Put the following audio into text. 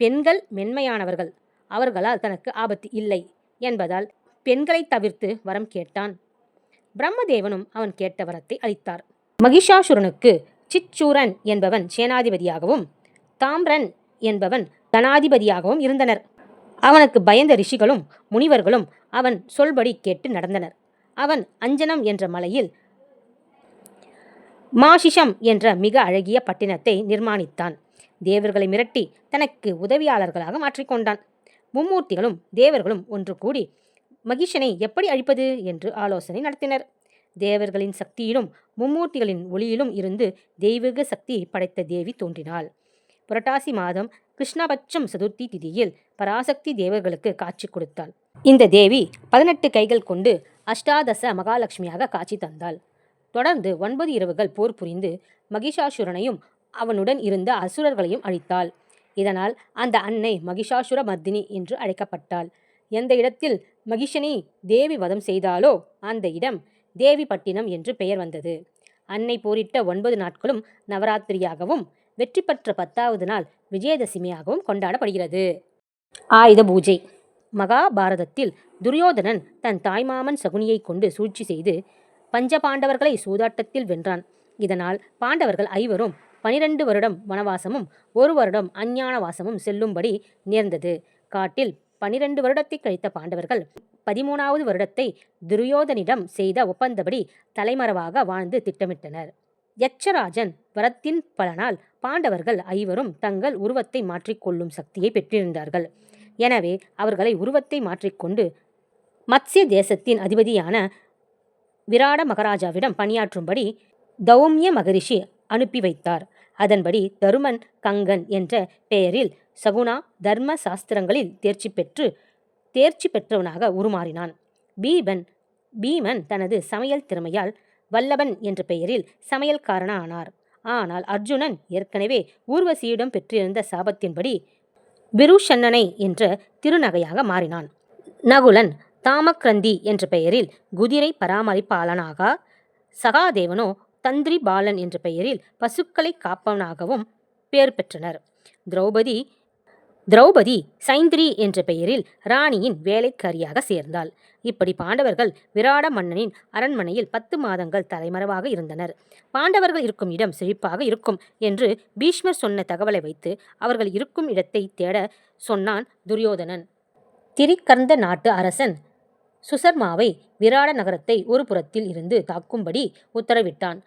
பெண்கள் மென்மையானவர்கள். அவர்களால் தனக்கு ஆபத்து இல்லை என்பதால் பெண்களை தவிர்த்து வரம் கேட்டான். பிரம்மதேவனும் அவன் கேட்ட வரத்தை அளித்தார் மகிஷாசுரனுக்கு சிச்சூரன் என்பவன் சேனாதிபதியாகவும் தாம்ரன் என்பவன் தனாதிபதியாகவும் இருந்தனர். அவனுக்கு பயந்த ரிஷிகளும் முனிவர்களும் அவன் சொல்படி கேட்டு நடந்தனர். அவன் அஞ்சனம் என்ற மலையில் மாஷிஷம் என்ற மிக அழகிய பட்டினத்தை நிர்மாணித்தான். தேவர்களை மிரட்டி தனக்கு உதவியாளர்களாக மாற்றிக்கொண்டான். மும்மூர்த்திகளும் தேவர்களும் ஒன்று கூடி மகிஷனை எப்படி அழிப்பது என்று ஆலோசனை நடத்தினர். தேவர்களின் சக்தியிலும் மும்மூர்த்திகளின் ஒளியிலும் இருந்து தெய்வீக சக்தி படைத்த தேவி தோன்றினாள். புரட்டாசி மாதம் கிருஷ்ணபட்சம் சதுர்த்தி திதியில் பராசக்தி தேவர்களுக்கு காட்சி கொடுத்தாள். இந்த தேவி பதினெட்டு கைகள் கொண்டு அஷ்டாதச மகாலட்சுமியாக காட்சி தந்தாள். தொடர்ந்து ஒன்பது இரவுகள் போர் புரிந்து மகிஷாசுரனையும் அவனுடன் இருந்த அசுரர்களையும் அழித்தாள். இதனால் அந்த அன்னை மகிஷாசுர மர்தினி என்று அழைக்கப்பட்டாள். எந்த இடத்தில் மகிஷனை தேவி வதம் செய்தாலோ அந்த இடம் தேவிப்பட்டினம் என்று பெயர் வந்தது. அன்னை போரிட்ட ஒன்பது நாட்களும் நவராத்திரியாகவும் வெற்றி பெற்ற பத்தாவது நாள் விஜயதசமியாகவும் கொண்டாடப்படுகிறது. ஆயுத பூஜை. மகாபாரதத்தில் துரியோதனன் தன் தாய்மாமன் சகுனியை கொண்டு சூழ்ச்சி செய்து பஞ்சபாண்டவர்களை சூதாட்டத்தில் வென்றான். இதனால் பாண்டவர்கள் ஐவரும் பனிரெண்டு வருடம் வனவாசமும் ஒரு வருடம் அஞ்ஞானவாசமும் செல்லும்படி நேர்ந்தது. காட்டில் பனிரெண்டு வருடத்தை கழித்த பாண்டவர்கள் பதிமூணாவது வருடத்தை துரியோதனிடம் செய்த ஒப்பந்தபடி தலைமறைவாக வாழ்ந்து திட்டமிட்டனர். யட்சராஜன் வரத்தின் பலனால் பாண்டவர்கள் ஐவரும் தங்கள் உருவத்தை மாற்றிக்கொள்ளும் சக்தியை பெற்றிருந்தார்கள். எனவே அவர்களை உருவத்தை மாற்றிக்கொண்டு மத்ஸ்ய தேசத்தின் அதிபதியான விராட மகாராஜாவிடம் பணியாற்றும்படி தௌமிய மகரிஷி அனுப்பி வைத்தார். அதன்படி தருமன் கங்கன் என்ற பெயரில் சகுனா தர்ம சாஸ்திரங்களில் தேர்ச்சி பெற்று தேர்ச்சி பெற்றவனாக உருமாறினான். பீபன் பீமன் தனது சமையல் திறமையால் வல்லபன் என்ற பெயரில் சமையல்காரன ஆனார் ஆனால் அர்ஜுனன் ஏற்கனவே ஊர்வசியிடம் பெற்றிருந்த சாபத்தின்படி விருஷன்னனை என்ற திருநகையாக மாறினான். நகுலன் தாமக்ரந்தி என்ற பெயரில் குதிரை பராமரிப்பாளனாக சகாதேவனோ தந்திரி பாலன் என்ற பெயரில் பசுக்களை காப்பவனாகவும் பெயர் பெற்றனர். திரௌபதி திரௌபதி சைந்திரி என்ற பெயரில் ராணியின் வேலைக்காரியாக சேர்ந்தாள். இப்படி பாண்டவர்கள் விராட மன்னனின் அரண்மனையில் பத்து மாதங்கள் தலைமறைவாக இருந்தனர். பாண்டவர்கள் இருக்கும் இடம் செழிப்பாக இருக்கும் என்று பீஷ்மர் சொன்ன தகவலை வைத்து அவர்கள் இருக்கும் இடத்தை தேட சொன்னான் துரியோதனன். திரிகர்ந்த நாட்டு அரசன் சுசர்மாவை விராட நகரத்தை ஒரு புறத்தில் இருந்து தாக்கும்படி உத்தரவிட்டான்.